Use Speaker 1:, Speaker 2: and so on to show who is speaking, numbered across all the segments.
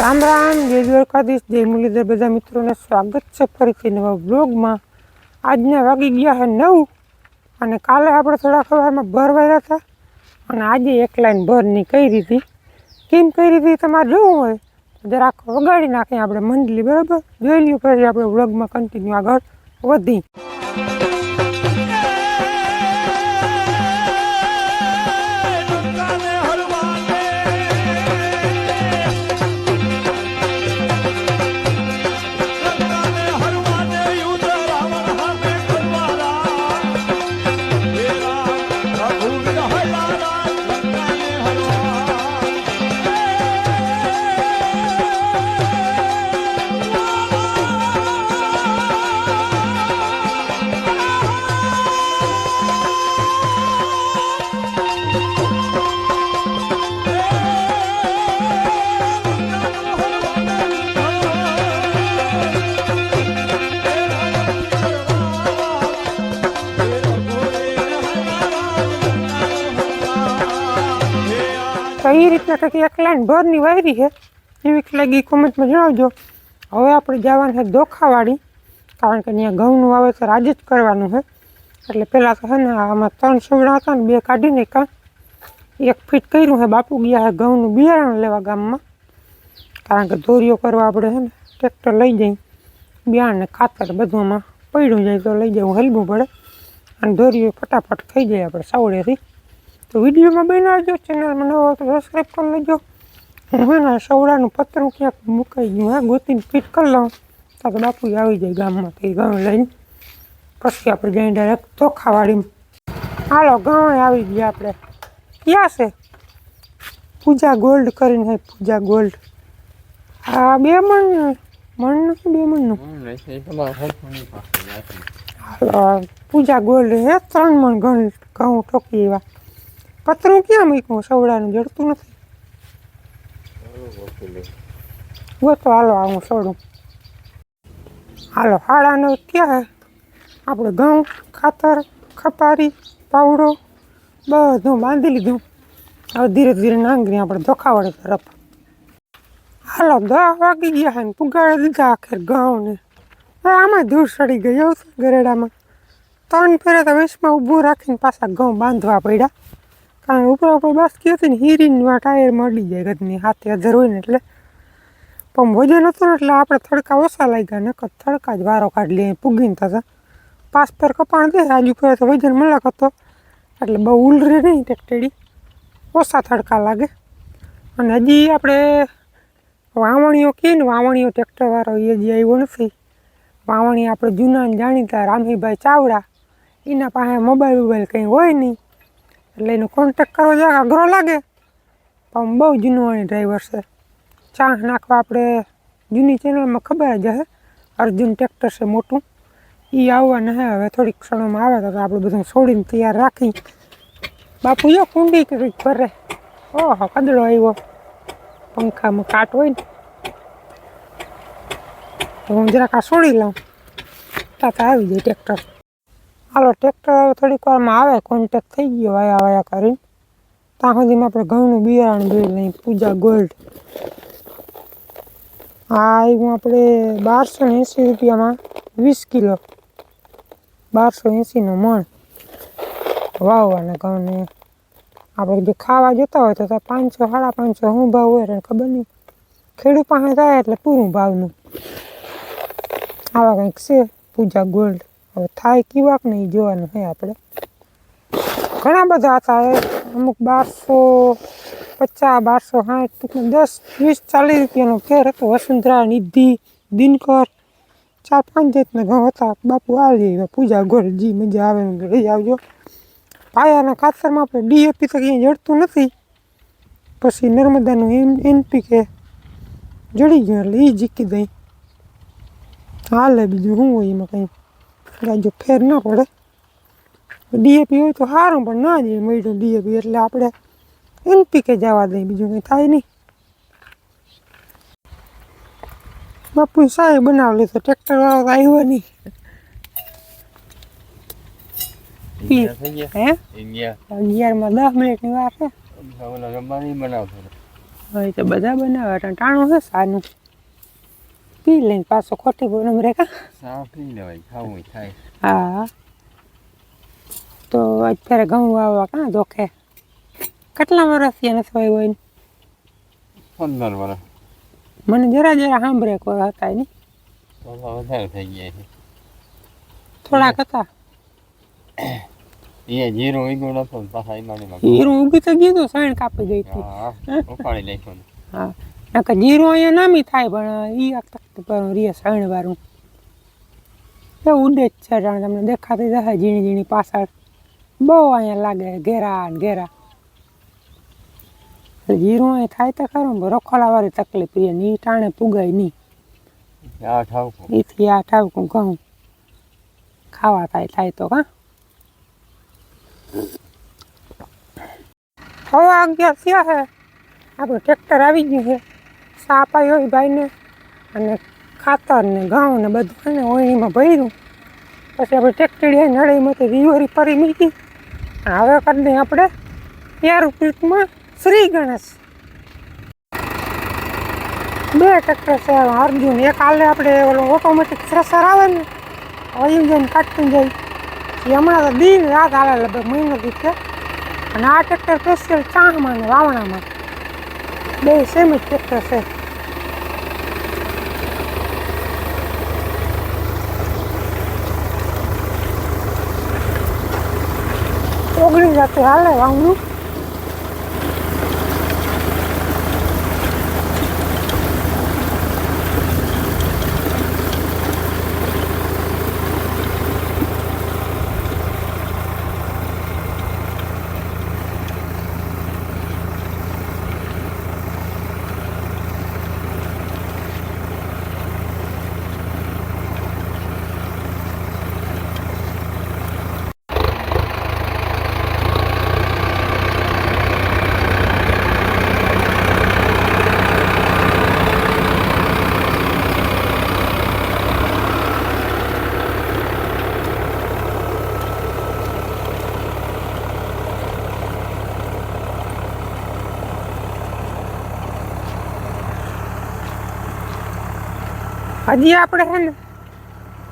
Speaker 1: રામ રામ, જય દ્વારકાધીશ, જય મુરલીધર. બધા મિત્રોને સ્વાગત છે ફરીથી નવા બ્લોગમાં આજના વાગી ગયા છે નવ અને કાલે આપણે થોડા ખબરમાં ભર વાર્યા હતા અને આજે એક લાઈન ભરની કઈ રીતી કેમ કઈ રીતે તમારે જોવું હોય તો જરાક વગાડી નાખીએ આપણે મંડલી, બરાબર? જોઈ લઈએ પછી આપણે બ્લોગમાં કન્ટિન્યુ આગળ વધી. એ રીતના કંઈક એક લાઈન ભરની વાયરી છે. એવી લાગી કોમેન્ટમાં જણાવજો. હવે આપણે જવાનું છે દોખાવાડી કારણ કે ત્યાં ઘઉંનું વાવેતર આજે જ કરવાનું છે. એટલે પહેલાં તો છે ને આમાં ત્રણ સુવડા હતા ને બે કાઢીને કાં એક ફીટ કર્યું છે, બાપુ ગયા છે ઘઉંનું બિયારણ લેવા ગામમાં. કારણ કે દોરીઓ કરવા આપણે છે ને ટ્રેક્ટર લઈ જઈ બિયારણ ને ખાતર બધુંમાં પડ્યું જાય તો લઈ જવું, હલવું પડે. અને દોરીઓ ફટાફટ થઈ જાય આપણે સાવડેથી તો વિડીયોમાં બનાવજો ચેનલમાં નવો તો સબસ્ક્રાઈબ કરી લેજો. હું હે ને સવડાનું પતરું ક્યાંક મૂકાઈ ગયું હા ગોતીને ફિટ કરી લઉં. તો બાપુ આવી જાય ગામમાંથી ઘઉં લઈને. પછી આપણે જઈને ડાયરેક્ટ ચોખાવાડીમાં હાલો ઘઉં આવી ગયા આપણે. ક્યાં છે? પૂજા ગોલ્ડ કરીને હે પૂજા ગોલ્ડ. આ બે મણ મણનું નથી બે મણનું હાલો પૂજા ગોલ્ડ હે ત્રણ મણ ઘઉં ઠોકી એવા. પતરું ક્યાં મૂક્યું? સવડાનું જડતું નથી. ગોતો હાલો, આ હું સવડું. હાલો હાડાનો ક્યાં આપણે ઘઉં, ખાતર, ખપારી, પાવડો, બધું બાંધી લીધું. હવે ધીરે ધીરે નાંગરી આપણે ધોખાવાડી તરફ. હાલો દવા વાગી ગયા ને, પુગાડી દીધા આખેર ઘઉં ને આમાં ધૂળ સડી ગઈ ગરેડામાં. ત્રણ ફેરે તો વેસમાં ઊભું રાખીને પાછા ઘઉં બાંધવા પડ્યા. કારણ ઉપર ઉપર બાસકી હતી ને, હીરીના ટાયર મળી જાય ગદની હાથે અધર હોય ને એટલે. પણ વજન હતું ને એટલે આપણે તડકા ઓછા લાગ્યા ને તડકા જ વારો કાઢી લઈએ પૂગીને થતા પાસ પર કપાણ દે આજુ પર તો વજન મલક હતો. એટલે બહુ ઉલરે નહીં, ટેકટેડી. ઓછા તડકા લાગે. અને હજી આપણે વાવણીઓ કહીએ ને, વાવણીઓ ટ્રેક્ટરવાળો એ હજી આવ્યો નથી. વાવણી આપણે જૂના જાણીતા રામહીભાઈ ચાવડા. એના પાસે મોબાઈલ મોબાઈલ કંઈ હોય નહીં. એટલે એનો કોન્ટેક કરવો જરાક અઘરો લાગે પણ બહુ જૂનો હોય ડ્રાઈવર છે. ચાંસ નાખવા આપણે જૂની ચેનલમાં ખબર જ હશે અર્જુન ટ્રેક્ટર છે મોટું. એ આવવાના હે, હવે થોડીક ક્ષણોમાં આવે તો આપણે બધું છોડીને તૈયાર રાખી. બાપુ જો કુંડી કંઈક ભરે ઓહો કદડો આવ્યો. પંખામાં કાટ હોય ને. તો હું જરાક આ છોડી લઉં. તાતા આવી જાય ટ્રેક્ટર હાલો ટ્રેક્ટર હવે થોડીક વારમાં આવે કોન્ટેક થઈ ગયો વાયા વાયા કરીને. ત્યાં સુધીમાં આપણે ઘઉંનું બિયારણ જોઈ લઈએ પૂજા ગોલ્ડ. આ આવ્યું આપણે બારસો ને એંસી રૂપિયામાં વીસ કિલો. બારસો એંસીનો મણ. વાવવાના ઘઉંને. આપણે જો ખાવા જતા હોય તો પાંચસો, સાડા પાંચસો શું ભાવ હોય એને ખબર નહીં. ખેડૂત પાસે થાય એટલે પૂરું ભાવનું. આવા કંઈક છે, પૂજા ગોલ્ડ. હવે થાય કેવાક નહીં જોવાનું હે આપણે. ઘણા બધા હતા એ અમુક બારસો, પચાસ, બારસો, સાઠ, ટૂંકમાં દસ, વીસ, ચાલીસ રૂપિયાનો કેર હતો. વસુંધરા, નિધિ, દિનકર. ચાર, પાંચ જાતના ઘઉં હતા. બાપુ આવી પૂજા ગોલ્ડ જી, મજા આવે લઈ આવજો. પાયાના ખાતરમાં આપણે ડીએપી તો ક્યાંય જડતું નથી. પછી નર્મદાનું એમ એનપીકે જડી ગયું એટલે એ જીકી દઈ. હાલે બીજું શું હોય એમાં કંઈ? ગાજો ફેર ના પડે. ડીએપી હોય તો સારું પણ ના જઈએ મળ્યું ડીએપી. એટલે આપણે એનપીકે જવા દઈએ બીજું કંઈ થાય નહીં. બાપુ સાહેબ બનાવી તો ટ્રેક્ટર વાળો તો આવ્યો નહીં. દસ મિનિટની વાર છે. બધા બનાવે ટાણું છે સાનું. પી લઈને પાછો ખોટી બોલમ રે કા
Speaker 2: સાવ પી લેવાય ખાવું થાય.
Speaker 1: હા. તો અત્યારે ઘઉં વાવવા કાં જોખે કેટલા વર્ષથી નથી વાવ્યો હોય
Speaker 2: પંદર વર્ષ
Speaker 1: મને જરા જરા સાંભળે કોઈ હતા નહીં
Speaker 2: તો તો વધારે થઈ ગયા છે.
Speaker 1: થોડાક હતા.
Speaker 2: એ જીરો ઈગો નતો પાછા ઈમાણીમાં
Speaker 1: જીરું ઊભી તો ગયું હતું સાઈણ કાપી ગઈ હતી.
Speaker 2: ઉપાડી નાખ્યો
Speaker 1: હા. નકર જીરું અહીંયા નામી થાય પણ ઈ તકતી પર રીએ સાઈણ વાળું એ ઉડે જ છે જાણે તમને દેખાતી જશે ઝીણી ઝીણી પાછળ. બહુ અહીંયા લાગે ઘેરા ને ઘેરા. જીરું અહીં થાય તો ખરું રખોલા વાળી તકલીફ રહે ને એ ટાણે પુગાય નહીં. એથી આ ઠાવકું કહું ખાવા થાય થાય તો કાં હવે અગિયાર થયા છે આપણું ટ્રેક્ટર આવી ગયું છે. સા આવ્યો હોય ભાઈને અને ખાતર ને ઘઉં ને બધું એને ને ઓળણીમાં ભર્યું. પછી આપણે ટ્રેક્ટરી નળીમાંથી રીવરી પરી મૂકી. હવે કરી દઈએ આપણે એરોપ્લેટમાં શ્રી ગણેશ. બે ટ્રેક્ટર છે અર્જુન એક હાલે આપણે ઓલો ઓટોમેટિક થ્રેસર આવે ને વયું જઈને કાઢતું જાય. એ હમણાં તો દિન રાત હાલે મહિનોથી છે અને આ ટ્રેક્ટર સ્પેશિયલ ચાણમાં ને વાવણામાં. બે સેમ જ ટ્રેક્ટર છે ઓગણી જાતે હાલે વાવણું હજી આપણે છે ને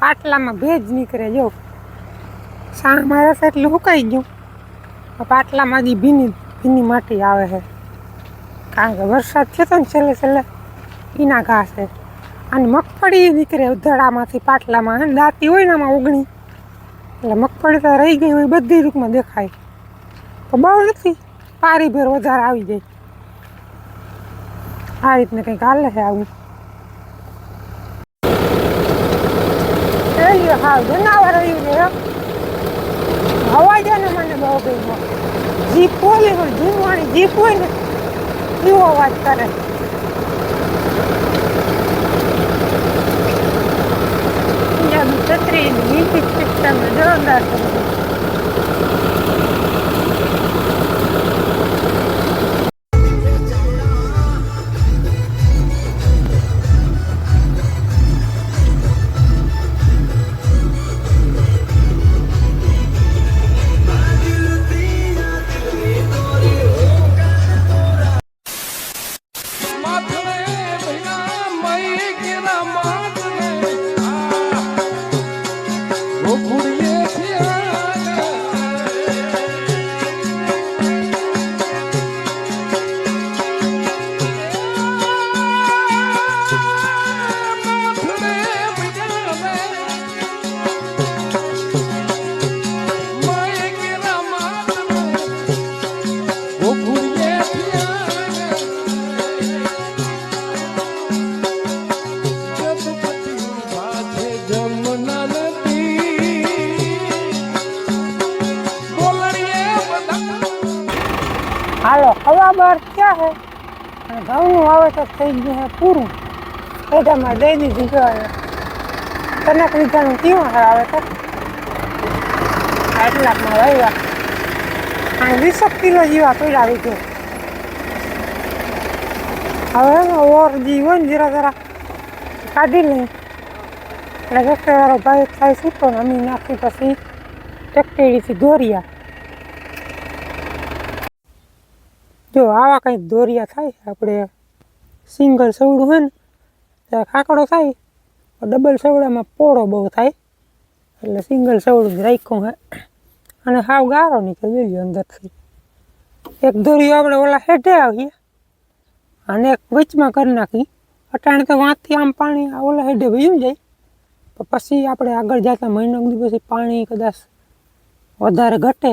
Speaker 1: પાટલામાં ભેજ નીકળે, જો. સા મારા છે એટલે સુકાઈ ગયું. પાટલામાં હજી ભીની ભીની માટી આવે છે. કારણ કે વરસાદ થયો તો ને છેલ્લે છેલ્લે એના ઘાસ છે. અને મગફળી નીકળે ઉધડામાંથી પાટલામાં અને દાંતી હોય ને આમાં ઉગણી એટલે મગફળી તો રહી ગઈ હોય, બધી રૂપમાં દેખાય. તો બહુ નથી પારી ભેર વધારે આવી જાય આ રીતને કંઈક હાલે છે આવું. એ હા જનાવર રહ્યું છે. અવાજ ને મને બહુ ગમ્યો. જીપ હોય ને જીવવાણી જીપ હોય ને એવો અવાજ કરે. છત્રી મ્યુઝિક સિસ્ટમ જોરદાર છે. ઘઉંનું વાવેતર થઈ ગયું પૂરું. દઈ દીધું કહેવાય કનક વીઘાનું છે વાવેતર આટલાકમાં વાવ્યા. અને વીસક કિલો જેવા પડ્યા વીઘે. હવે ઓર જી હોય ને જરા જરા કાઢી લઈ એટલે ટ્રેક્ટરવાળો ભાઈ થાય છૂટો ને અમે નાખી પછી ટ્રેક્ટરીથી દોર્યા જો આવા કંઈક દોરિયા થાય, આપણે સિંગલ સવડું હોય ને ત્યાં ખાકડો થાય ડબલ સવડામાં પોળો બહુ થાય, એટલે સિંગલ સવડું રાખ્યું હે. અને હાવ ગારો નીકળે જોઈએ અંદરથી. એક દોરીઓ આપણે ઓલા હેઠે આવીએ, અને એક વચમાં કરી નાખી. અટાણે તો વાંચથી આમ પાણી ઓલા હેઠે ભીજું જાય, તો પછી આપણે આગળ જતા મહિનો પછી પાણી કદાચ વધારે ઘટે,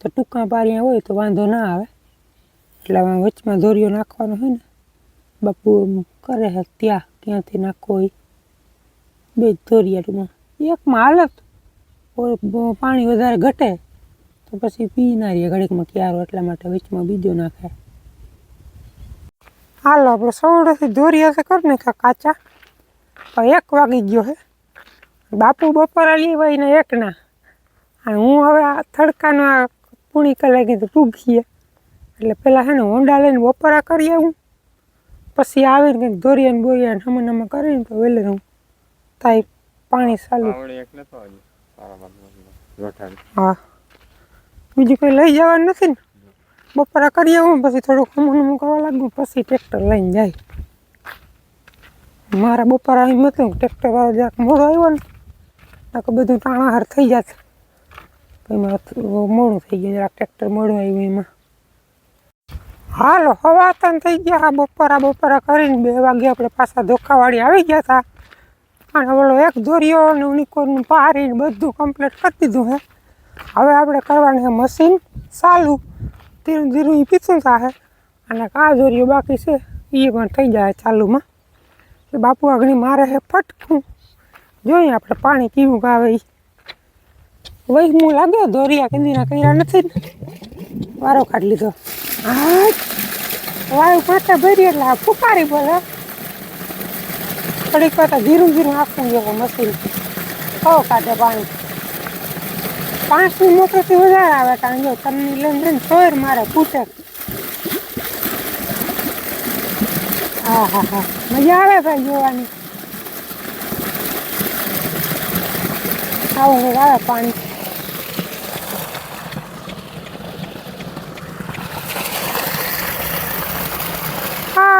Speaker 1: તો ટૂંકા પારિયા હોય તો વાંધો ના આવે. એટલે આમાં વચમાં દોરીઓ નાખવાનો હોય ને, બાપુ કરે છે ત્યાં ક્યાંથી નાખો હોય બે દોરિયા ટૂંકમાં એકમાં હાલત પાણી વધારે ઘટે, તો પછી પી ના રહીએ ઘડીકમાં ક્યારો એટલા માટે વચમાં બીજો નાખે. હાલો, આપણે સવડેથી દોરિયા તો કરી નાખ્યા કાચા. એક વાગી ગયો હે. બાપુ બપોરે લેવાય ને એકના. અને હું હવે આ થડકાનો આ પૂણી કલાકે તો પૂગીએ એટલે પહેલાં છે ને હોંડા લઈને બપોરા કરી આવું. પછી આવીને કંઈક દોરિયાને બોરિયાને હમણાં હમણાં કરીને તો વહેલે હું તાઈ પાણી ચાલુ. હા. બીજું કંઈ લઈ જવાનું નથી ને? બપોરા કરી આવું પછી થોડુંક હમણ હમું કરવા લાગુ પછી ટ્રેક્ટર લઈને જાય. મારા બપોરા આવી મતલબ ટ્રેક્ટર વાળો જરાક મોડો આવ્યો ને આખું બધું ટાણાહાર થઈ જાત. એમાં મોડું થઈ ગયું જરાક ટ્રેક્ટર મોડું આવ્યું એમાં. હાલો હવા તન થઈ ગયા હા બપોરા બપોરા કરીને બે વાગે આપણે પાછા ધોખાવાળી આવી ગયા હતા અને ઓલો એક દોર્યો ને ઉનિકોરનું પારીને બધું કમ્પ્લીટ કરી દીધું હે. હવે આપણે કરવાનું છે મશીન ચાલુ. ધીરું ધીરું એ પીછું થાય. અને કા દોર્યો બાકી છે એ પણ થઈ જાય ચાલુમાં. એ બાપુ આગળ મારે છે ફટકું. જોઈએ આપણે પાણી કેવું આવે એ વહી હું લાગ્યો, દોરિયા કેંદીના કર્યા નથી ને. વારો કાઢી લીધો. હા વાયુ પાછા ભરી એટલે આ ફૂકારી બોલે થોડીક વાર ધીરું ધીરું આપવું જોઈએ મશીન. હો કાઢે પાણી. પાંચની મોટરથી વધારે આવે કારણ જો તમને લઈને જઈને સોયર મારે પૂછે હા હા હા મજા આવે ભાઈ જોવાની. આવું આવે પાણી.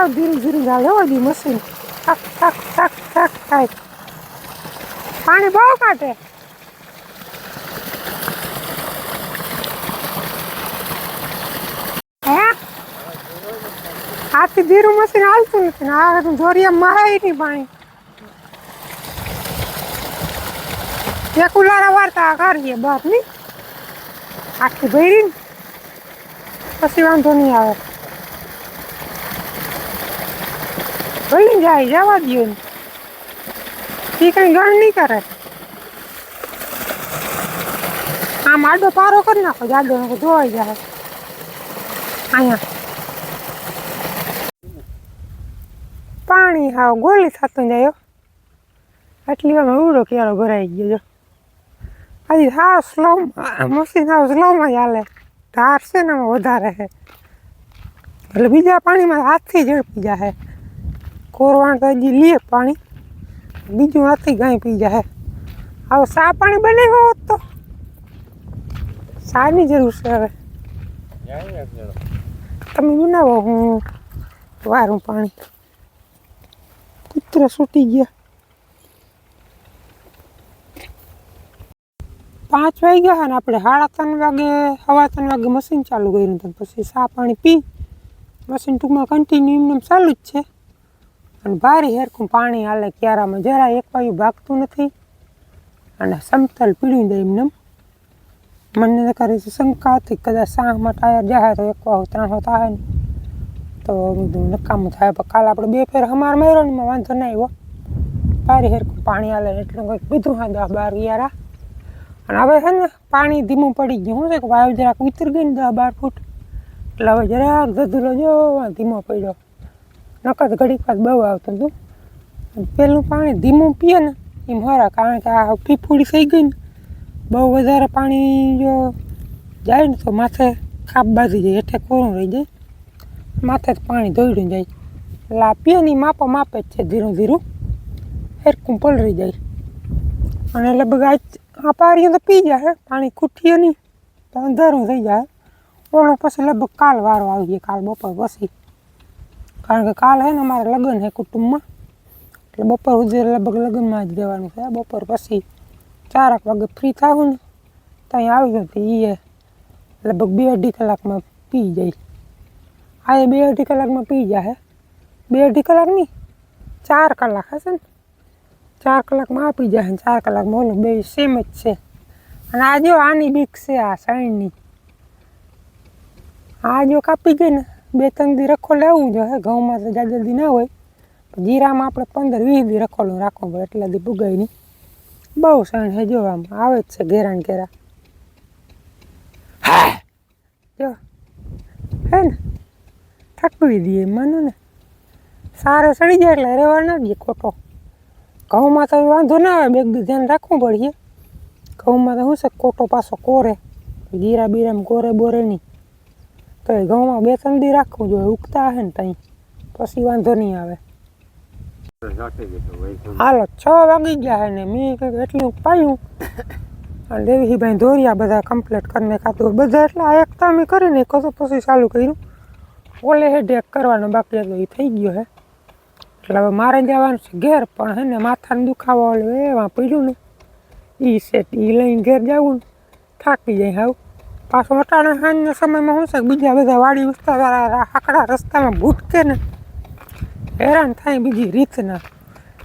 Speaker 1: હા ધીરું ધીરું ચાલે હો દી મશીન થક થક થક થક થાય પાણી બહુ કાઢે હે હાથી ધીરું મશીન હાલતું નથી ને આ જોરિયા મરાય નહીં પાણી એક ઉલારા વાર્તા કરીએ બહાર નહીં આખી ભરી પછી વાંધો નહીં આવે ભરી જાય, જવા દો ને એ કઈ ગણ નહીં કરે. આમ આડો પારો કરી નાખો જાડો નાખો જાય. અહીંયા. પાણી હાવ ગોળી થતું જાય. આટલી વાર ઉડો ક્યારો ભરાઈ ગયો, જો. હજી હાવ સ્લો મશીન હાવ સ્લોમાં ચાલે ધાર છે ને વધારે છે. એટલે બીજા પાણીમાં હાથથી ઝડપી જાય કોરવાણ તો હજી લે પાણી. બીજું હાથી ગાય પી જાય. હવે સા પાણી બનાવ્યો હોત તો? સાની જરૂર છે હવે. તમે બનાવો, હું વારું પાણી. કૂતરા છૂટી ગયા. પાંચ વાગ્યા ને આપણે સાડા ત્રણ વાગે, સવા ત્રણ વાગે મશીન ચાલુ કર્યું હતું પછી સા પાણી પી. મશીન ટૂંકમાં કન્ટિન્યુ એમને એમ ચાલુ જ છે. અને ભારે હેરખું પાણી હાલે ક્યારામાં જરા એક વાયુ ભાગતું નથી. અને સમતલ પીડી દે એમને મને કરે છે શંકા હતી, કદાચ સાહમાં ટાયર જાય તો એક વાવ, ત્રણ થાય ને. તો બધું નકામું થાય, પણ કાલે આપણે બે ફેર હમાર માર્યો ને વાંધો નહીં આવ્યો ભારે હેરખું પાણી હાલે એટલું કંઈક બીધું હા દસ બાર ગ્યારા અને હવે છે ને, પાણી ધીમું પડી ગયું. શું છે કે વાયુ જરાક ઉતરી ગઈ ને દસ બાર ફૂટ. એટલે હવે જરાક ધધુલો જો ધીમો પડ્યો. નકર ઘડીક વાર બહુ આવતું હતું. પહેલું પાણી ધીમું પીએ ને, એમ મરા કારણ કે આ ફીફૂડી થઈ ગઈ ને, બહુ વધારે પાણી જો જાય ને તો માથે ખાપ બાજી જાય, હેઠે કોરું રહી જાય. માથે જ પાણી દોડ્યું જાય. એટલે આ પીએ ને માપો માપે જ છે, ધીરું ધીરું. હેરકું પલળી જાય. અને લગભગ આજ આ પારીઓ તો પી જાય પાણી ખૂટીએ નહીં, તો અંધારું થઈ જાય. ઓલું પછી લગભગ કાલ વારો આવી જાય કાલ બપોર પછી. કારણ કે કાલ હે ને અમારે લગ્ન છે કુટુંબમાં. એટલે બપોર સુધી લગભગ લગ્નમાં જ રહેવાનું છે. બપોર પછી ચારક વાગે ફ્રી થાવું ને ત્યાં આવી જતી એ લગભગ બે અઢી કલાકમાં પી જાય. આ બે અઢી કલાકમાં પી જાય બે અઢી કલાક નહીં, ચાર કલાક હશે ને. ચાર કલાકમાં આપી જાય ને, ચાર કલાકમાં ઓલું બે સેમ જ છે. અને આ આની બીક છે આ સાઈડની આ જો કાપી ગઈ ને બે ત્રણ દી રખો લેવું જોઈએ ઘઉંમાં તો જ્યાં જલ્દી ના હોય. જીરામાં આપણે પંદર વીસ દી રખોલો રાખવું પડે એટલા દી ભૂગાય નહીં. બહુ સાણ હે જો આમ આવે જ છે ઘેરાણ ઘેરા. જો હે ને ઠકવી દઈએ માનો ને. સારો સડી જાય એટલે રહેવા ના દઈએ ખોટો. ઘઉંમાં તો વાંધો ના આવે બે ધ્યાન રાખવું પડે ઘઉંમાં તો શું છે કોટો પાછો કોરે. ગીરા બીરામાં કોરે બોરે નહીં. તો એ ઘઉંમાં બે ત્રણ દી રાખવું જોઈએ, ઉગતા હે ને ત્યાં પછી વાંધો નહીં આવે. હાલો, છ વાગી ગયા હે ને, મેં કંઈક એટલું પાયું. અને દેવીભાઈ દોર્યા બધા કમ્પ્લીટ કરીને ખાતું બધા એટલા એકતા મેં કરીને કશું પછી ચાલુ કર્યું. ઓલે હેડ એક કરવાનો, બાકી હતો એ થઈ ગયો હે. એટલે હવે મારે જવાનું છે ઘેર, પણ હે ને માથાનો દુખાવો એમાં પડ્યું ને. એ સેટ એ લઈને ઘેર જવું ને, થાકી જાય હાવ. પાછું અટાણે સાંજના સમયમાં શું છે બીજા બધા વાડી વિસ્તારવાળા આકડા રસ્તામાં ભૂટકે ને હેરાન થાય બીજી રીતના.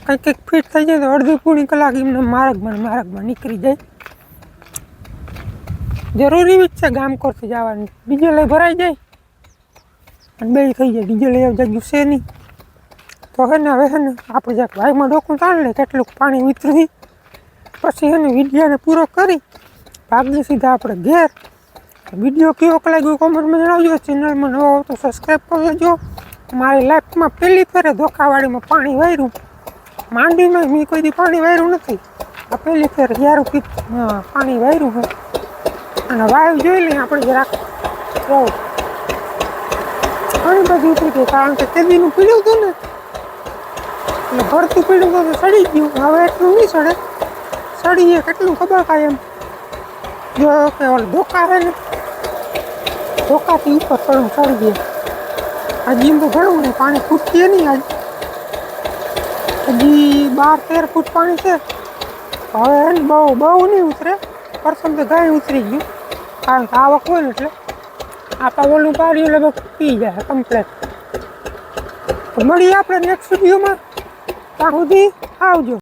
Speaker 1: કંઈક કંઈક ફિટ થઈ જાય તો અડધી પૂણી કલાક એમને માર્ગમાં માર્ગમાં નીકળી જાય. જરૂરી જ છે ગામ કરતી જવાની. લઈ ભરાઈ જાય અને બે થઈ જાય. ડીઝલ લઈ જગ્યું છે નહીં. તો હે ને, હવે હે ને, આપણે જ્યાં ભાઈમાં ડોકું તાણ લે કેટલુંક પાણી વિતરી. પછી એને વિડીયાને પૂરો કરી. ભાગી સીધા આપણે ઘેર વીડિયો કેવો લાગ્યો? કોમેન્ટમાં જણાવજો. ચેનલમાં નવો તો સબસ્ક્રાઈબ કરી લેજો. મારી લાઈફમાં પહેલી ફેરે ધોકાવાડીમાં પાણી વાર્યું માંડીમાં મેં કોઈ દી પાણી વાર્યું નથી. આ પહેલી ફેર યારું પી પાણી વાર્યું હોય અને વાયુ જોઈ લઈએ આપણે જરાક. ઘણી બધી ઉતરી ગઈ. કારણ કે તેદીનું પીડ્યું હતું ને. એટલે ભરતું પીડ્યું હતું સડી ગયું. હવે એટલું નહીં સડે. સડીએ, કેટલું ખબર કાંઈ એમ. જો, કે ઓલ ધોકા રહે ને. ધોકાથી ઉપર ચડું ચડી ગયા એમ તો ઘણું ને પાણી ખૂટતીએ નહીં આજ. હજી બાર, તેર ફૂટ પાણી છે. હવે હે બહુ બહુ નહીં ઉતરે. પ્રથમ તો ગાય ઉતરી ગયું. કારણ કે આવક હોય ને એટલે. આપણા ઓલું પાડ્યું એટલે બધું પી જાય કમ્પ્લેટ મળીએ આપણે નેક્સ્ટ વિડીયોમાં ત્યાં સુધી આવજો.